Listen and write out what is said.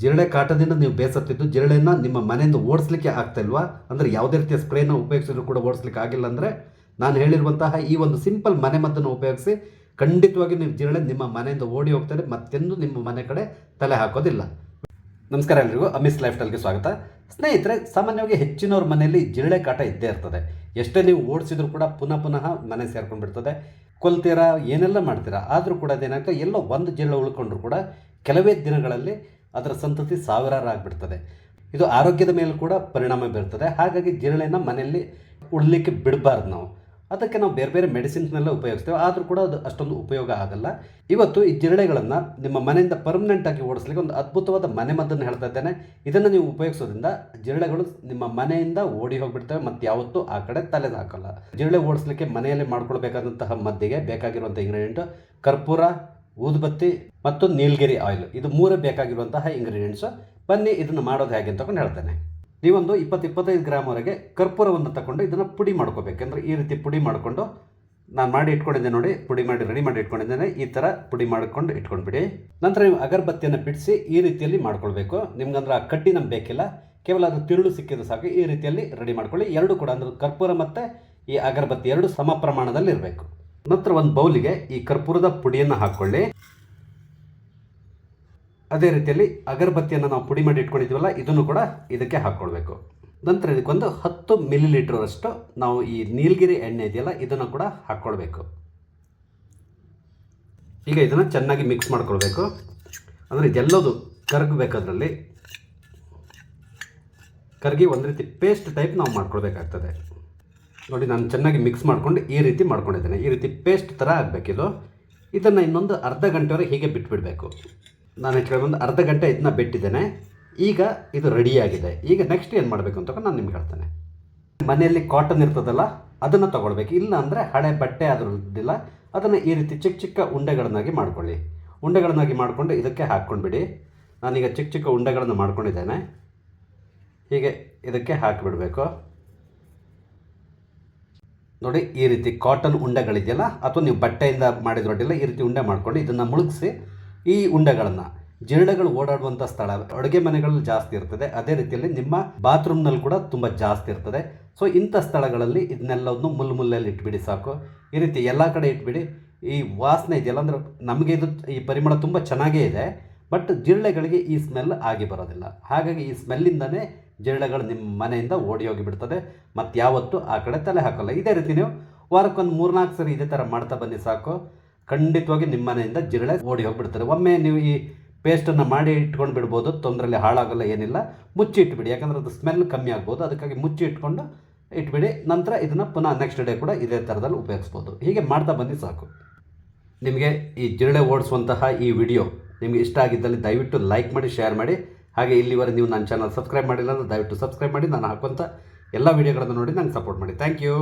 ಜಿರಳೆ ಕಾಟದಿಂದ ನೀವು ಬೇಸತ್ತಿದ್ದು, ಜಿರಳೆಯನ್ನು ನಿಮ್ಮ ಮನೆಯಿಂದ ಓಡಿಸ್ಲಿಕ್ಕೆ ಆಗ್ತಾ ಇಲ್ವಾ? ಅಂದರೆ ಯಾವುದೇ ರೀತಿಯ ಸ್ಪ್ರೇನ ಉಪಯೋಗಿಸಿದ್ರು ಕೂಡ ಓಡಿಸ್ಲಿಕ್ಕೆ ಆಗಿಲ್ಲ ಅಂದರೆ ನಾನು ಹೇಳಿರುವಂತಹ ಈ ಒಂದು ಸಿಂಪಲ್ ಮನೆಮದ್ದನ್ನು ಉಪಯೋಗಿಸಿ ಖಂಡಿತವಾಗಿ ನೀವು ಜಿರಳೆ ನಿಮ್ಮ ಮನೆಯಿಂದ ಓಡಿ ಹೋಗ್ತಾರೆ, ಮತ್ತೆಂದು ನಿಮ್ಮ ಮನೆ ಕಡೆ ತಲೆ ಹಾಕೋದಿಲ್ಲ. ನಮಸ್ಕಾರ ಎಲ್ರಿಗೂ, ಅಮಿಸ್ ಲೈಫ್ ಸ್ಟೈಲ್ಗೆ ಸ್ವಾಗತ. ಸ್ನೇಹಿತರೆ, ಸಾಮಾನ್ಯವಾಗಿ ಹೆಚ್ಚಿನವ್ರ ಮನೆಯಲ್ಲಿ ಜಿರಳೆ ಕಾಟ ಇದ್ದೇ ಇರ್ತದೆ. ಎಷ್ಟೇ ನೀವು ಓಡಿಸಿದ್ರು ಕೂಡ ಪುನಃ ಪುನಃ ಮನೆ ಸೇರ್ಕೊಂಡು ಬಿಡ್ತದೆ ಕೊಲ್ತೀರಾ, ಏನೆಲ್ಲ ಮಾಡ್ತೀರಾ, ಆದರೂ ಕೂಡ ಅದೇನಾಗ್ತದೆ ಎಲ್ಲೋ ಒಂದು ಜಿರಳೆ ಉಳ್ಕೊಂಡ್ರು ಕೂಡ ಕೆಲವೇ ದಿನಗಳಲ್ಲಿ ಅದರ ಸಂತತಿ ಸಾವಿರಾರು ಆಗಿಬಿಡ್ತದೆ ಇದು ಆರೋಗ್ಯದ ಮೇಲೆ ಕೂಡ ಪರಿಣಾಮ ಬೀರ್ತದೆ. ಹಾಗಾಗಿ ಜಿರಳೆನ ಮನೆಯಲ್ಲಿ ಉಳಲಿಕ್ಕೆ ಬಿಡಬಾರ್ದು ನಾವು. ಅದಕ್ಕೆ ನಾವು ಬೇರೆ ಬೇರೆ ಮೆಡಿಸಿನ್ಸ್ನೆಲ್ಲ ಉಪಯೋಗಿಸ್ತೇವೆ. ಆದರೂ ಕೂಡ ಅದು ಅಷ್ಟೊಂದು ಉಪಯೋಗ ಆಗಲ್ಲ. ಇವತ್ತು ಈ ಜಿರಳೆಗಳನ್ನು ನಿಮ್ಮ ಮನೆಯಿಂದ ಪರ್ಮನೆಂಟಾಗಿ ಓಡಿಸ್ಲಿಕ್ಕೆ ಒಂದು ಅದ್ಭುತವಾದ ಮನೆಮದ್ದನ್ನು ಹೇಳ್ತಾ ಇದ್ದೇನೆ. ಇದನ್ನು ನೀವು ಉಪಯೋಗಿಸೋದ್ರಿಂದ ಜಿರಳೆಗಳು ನಿಮ್ಮ ಮನೆಯಿಂದ ಓಡಿ ಹೋಗಿಬಿಡ್ತವೆ. ಮತ್ತು ಯಾವತ್ತೂ ಆ ಕಡೆ ತಲೆದು ಹಾಕಲ್ಲ. ಜಿರಳೆ ಓಡಿಸ್ಲಿಕ್ಕೆ ಮನೆಯಲ್ಲಿ ಮಾಡ್ಕೊಳ್ಬೇಕಾದಂತಹ ಮದ್ದಿಗೆ ಬೇಕಾಗಿರುವಂಥ ಇಂಗ್ರೀಡಿಯೆಂಟ್ ಕರ್ಪೂರ ಊದುಬತ್ತಿ ಮತ್ತು ನೀಲಗಿರಿ ಆಯಿಲ್ ಇದು ಮೂರೇ ಬೇಕಾಗಿರುವಂತಹ ಇಂಗ್ರೀಡಿಯೆಂಟ್ಸು ಬನ್ನಿ, ಇದನ್ನು ಮಾಡೋದು ಹೇಗೆ ಅಂತ ಹೇಳ್ತೇನೆ. ನೀವೊಂದು ಇಪ್ಪತ್ತು ಇಪ್ಪತ್ತೈದು ಗ್ರಾಮ್ವರೆಗೆ ಕರ್ಪೂರವನ್ನು ತಗೊಂಡು ಇದನ್ನು ಪುಡಿ ಮಾಡ್ಕೋಬೇಕು. ಅಂದರೆ ಈ ರೀತಿ ಪುಡಿ ಮಾಡಿಕೊಂಡು ನಾನು ಮಾಡಿ ಇಟ್ಕೊಂಡಿದ್ದೆ ನೋಡಿ, ಪುಡಿ ಮಾಡಿ ರೆಡಿ ಮಾಡಿ ಇಟ್ಕೊಂಡಿದ್ದೇನೆ. ಈ ಥರ ಪುಡಿ ಮಾಡಿಕೊಂಡು ಇಟ್ಕೊಂಡ್ಬಿಡಿ. ನಂತರ ನೀವು ಅಗರಬತ್ತಿಯನ್ನು ಬಿಡಿಸಿ ಈ ರೀತಿಯಲ್ಲಿ ಮಾಡ್ಕೊಳ್ಬೇಕು. ನಿಮ್ಗಂದ್ರೆ ಆ ಕಡ್ಡಿ ನಮ್ಗೆ ಬೇಕಿಲ್ಲ. ಕೇವಲ ಅದು ತಿರುಳು ಸಿಕ್ಕಿದ್ರೆ ಸಾಕು. ಈ ರೀತಿಯಲ್ಲಿ ರೆಡಿ ಮಾಡ್ಕೊಳ್ಳಿ. ಎರಡು ಕೂಡ ಅಂದ್ರೆ ಕರ್ಪೂರ ಮತ್ತು ಈ ಅಗರಬತ್ತಿ ಎರಡು ಸಮ ಪ್ರಮಾಣದಲ್ಲಿ ಇರಬೇಕು ನಂತರ ಒಂದು ಬೌಲಿಗೆ ಈ ಕರ್ಪೂರದ ಪುಡಿಯನ್ನು ಹಾಕ್ಕೊಳ್ಳಿ ಅದೇ ರೀತಿಯಲ್ಲಿ ಅಗರಬತ್ತಿಯನ್ನು ನಾವು ಪುಡಿ ಮಾಡಿ ಇಟ್ಕೊಂಡಿದ್ದೀವಲ್ಲ ಇದನ್ನು ಕೂಡ ಇದಕ್ಕೆ ಹಾಕ್ಕೊಳ್ಬೇಕು ನಂತರ ಇದಕ್ಕೊಂದು ಹತ್ತು ಮಿಲಿ ಲೀಟ್ರಷ್ಟು ನಾವು ಈ ನೀಲಗಿರಿ ಎಣ್ಣೆ ಇದೆಯಲ್ಲ, ಇದನ್ನು ಕೂಡ ಹಾಕ್ಕೊಳ್ಬೇಕು ಈಗ ಇದನ್ನು ಚೆನ್ನಾಗಿ ಮಿಕ್ಸ್ ಮಾಡ್ಕೊಳ್ಬೇಕು. ಅಂದರೆ ಇದೆಲ್ಲದು ಅದರಲ್ಲಿ ಕರಗಿ ಒಂದು ರೀತಿ ಪೇಸ್ಟ್ ಟೈಪ್ ನಾವು ಮಾಡ್ಕೊಳ್ಬೇಕಾಗ್ತದೆ. ನೋಡಿ, ನಾನು ಚೆನ್ನಾಗಿ ಮಿಕ್ಸ್ ಮಾಡಿಕೊಂಡು ಈ ರೀತಿ ಮಾಡ್ಕೊಂಡಿದ್ದೇನೆ. ಈ ರೀತಿ ಪೇಸ್ಟ್ ಥರ ಆಗಬೇಕಿದು ಇದನ್ನು ಇನ್ನೊಂದು ಅರ್ಧ ಗಂಟೆವರೆಗೆ ಹೀಗೆ ಬಿಟ್ಬಿಡಬೇಕು. ನಾನು ಹೆಚ್ಚು ಒಂದು ಅರ್ಧ ಗಂಟೆ ಇದನ್ನ ಬಿಟ್ಟಿದ್ದೇನೆ. ಈಗ ಇದು ರೆಡಿಯಾಗಿದೆ ಈಗ ನೆಕ್ಸ್ಟ್ ಏನು ಮಾಡಬೇಕು ಅಂತ ನಾನು ನಿಮ್ಗೆ ಹೇಳ್ತೇನೆ. ಮನೆಯಲ್ಲಿ ಕಾಟನ್ ಇರ್ತದಲ್ಲ, ಅದನ್ನು ತೊಗೊಳ್ಬೇಕು. ಇಲ್ಲ ಅಂದರೆ ಹಳೆ ಬಟ್ಟೆ ಆದರೂ ಇದ್ದಿಲ್ಲ, ಅದನ್ನು ಈ ರೀತಿ ಚಿಕ್ಕ ಚಿಕ್ಕ ಉಂಡೆಗಳನ್ನಾಗಿ ಮಾಡ್ಕೊಳ್ಳಿ. ಉಂಡೆಗಳನ್ನಾಗಿ ಮಾಡಿಕೊಂಡು ಇದಕ್ಕೆ ಹಾಕ್ಕೊಂಡ್ಬಿಡಿ. ನಾನೀಗ ಚಿಕ್ಕ ಚಿಕ್ಕ ಉಂಡೆಗಳನ್ನು ಮಾಡ್ಕೊಂಡಿದ್ದೇನೆ. ಹೀಗೆ ಇದಕ್ಕೆ ಹಾಕಿಬಿಡಬೇಕು. ನೋಡಿ, ಈ ರೀತಿ ಕಾಟನ್ ಉಂಡೆಗಳಿದೆಯಲ್ಲ, ಅಥವಾ ನೀವು ಬಟ್ಟೆಯಿಂದ ಮಾಡಿದ ರೊಟ್ಟಿಲ್ಲ ಈ ರೀತಿ ಉಂಡೆ ಮಾಡ್ಕೊಂಡು ಇದನ್ನು ಮುಳುಗಿಸಿ, ಈ ಉಂಡೆಗಳನ್ನು, ಜಿರಳೆಗಳು ಓಡಾಡುವಂಥ ಸ್ಥಳ, ಅಡುಗೆ ಮನೆಗಳಲ್ಲಿ ಜಾಸ್ತಿ ಇರ್ತದೆ. ಅದೇ ರೀತಿಯಲ್ಲಿ ನಿಮ್ಮ ಬಾತ್ರೂಮ್ನಲ್ಲಿ ಕೂಡ ತುಂಬ ಜಾಸ್ತಿ ಇರ್ತದೆ. ಸೊ ಇಂಥ ಸ್ಥಳಗಳಲ್ಲಿ ಇದನ್ನೆಲ್ಲವನ್ನು ಮುಲ್ಲು ಮುಲ್ಲಲ್ಲಿ ಇಟ್ಬಿಡಿ ಸಾಕು. ಈ ರೀತಿ ಎಲ್ಲ ಕಡೆ ಇಟ್ಬಿಡಿ. ಈ ವಾಸನೆ ಇದೆಯಲ್ಲ, ಅಂದರೆ ನಮಗೆ ಇದು ಈ ಪರಿಮಳ ತುಂಬ ಚೆನ್ನಾಗೇ ಇದೆ, ಬಟ್ ಜಿರಳೆಗಳಿಗೆ ಈ ಸ್ಮೆಲ್ ಆಗಿ ಬರೋದಿಲ್ಲ. ಹಾಗಾಗಿ ಈ ಸ್ಮೆಲ್ಲಿಂದನೇ ಜಿರಳೆಗಳು ನಿಮ್ಮ ಮನೆಯಿಂದ ಓಡಿ ಹೋಗಿ ಬಿಡ್ತದೆ ಮತ್ತು ಯಾವತ್ತೂ ಆ ಕಡೆ ತಲೆ ಹಾಕೋಲ್ಲ. ಇದೇ ರೀತಿ ನೀವು ವಾರಕ್ಕೊಂದು ಮೂರ್ನಾಲ್ಕು ಸರಿ ಇದೇ ಥರ ಮಾಡ್ತಾ ಬನ್ನಿ ಸಾಕು. ಖಂಡಿತವಾಗಿ ನಿಮ್ಮ ಮನೆಯಿಂದ ಜಿರಳೆ ಓಡಿ ಹೋಗಿಬಿಡ್ತಾರೆ ಒಮ್ಮೆ ನೀವು ಈ ಪೇಸ್ಟನ್ನು ಮಾಡಿ ಇಟ್ಕೊಂಡು ಬಿಡ್ಬೋದು. ತೊಂದರೆಯಲ್ಲಿ ಹಾಳಾಗಲ್ಲ, ಏನಿಲ್ಲ. ಮುಚ್ಚಿ ಇಟ್ಬಿಡಿ. ಯಾಕಂದರೆ ಅದು ಸ್ಮೆಲ್ ಕಮ್ಮಿ ಆಗ್ಬೋದು. ಅದಕ್ಕಾಗಿ ಮುಚ್ಚಿ ಇಟ್ಕೊಂಡು ಇಟ್ಬಿಡಿ. ನಂತರ ಇದನ್ನು ಪುನಃ ನೆಕ್ಸ್ಟ್ ಡೇ ಕೂಡ ಇದೇ ಥರದಲ್ಲಿ ಉಪಯೋಗಿಸ್ಬೋದು. ಹೀಗೆ ಮಾಡ್ತಾ ಬನ್ನಿ ಸಾಕು. ನಿಮಗೆ ಈ ಜಿರಳೆ ಓಡಿಸುವಂತಹ ಈ ವಿಡಿಯೋ ನಿಮಗೆ ಇಷ್ಟ ಆಗಿದ್ದಲ್ಲಿ ದಯವಿಟ್ಟು ಲೈಕ್ ಮಾಡಿ ಶೇರ್ ಮಾಡಿ. ಹಾಗೆ ಇಲ್ಲಿವರೆಗೆ ನೀವು ನನ್ನ ಚಾನಲ್ ಸಬ್ಸ್ಕ್ರೈಬ್ ಮಾಡಿಲ್ಲ ಅಂದರೆ ದಯವಿಟ್ಟು ಸಬ್ಸ್ಕ್ರೈಬ್ ಮಾಡಿ, ನಾನು ಹಾಕುವಂಥ ಎಲ್ಲ ವೀಡಿಯೋಗಳನ್ನು ನೋಡಿ ನಂಗೆ ಸಪೋರ್ಟ್ ಮಾಡಿ. Thank you